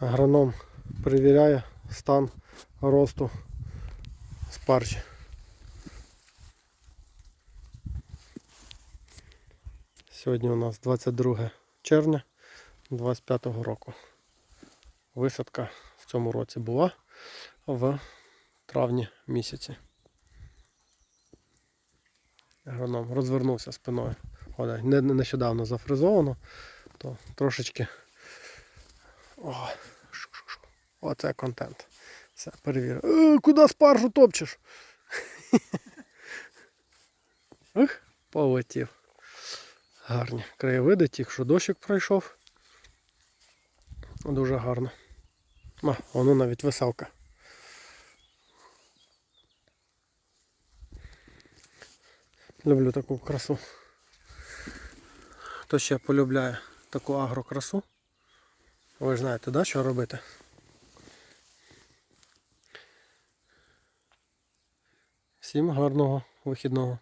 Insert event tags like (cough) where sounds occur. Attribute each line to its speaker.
Speaker 1: Агроном перевіряє стан росту спаржі. Сьогодні у нас 22 червня 25 року. Висадка в цьому році була в травні місяці. Агроном розвернувся спиною. Не- не- нещодавно зафризовано, то трошечки. О, шу-шу-шу. Оце контент. Все, перевірив. Е, куди спаржу топчеш? (laughs) Ух, полетів. Гарні краєвиди, тільки що дощик пройшов. Дуже гарно. А, воно навіть веселка. Люблю таку красу. Хто ще полюбляє таку агрокрасу? Ви ж знаєте, да, що робити? Всім гарного вихідного.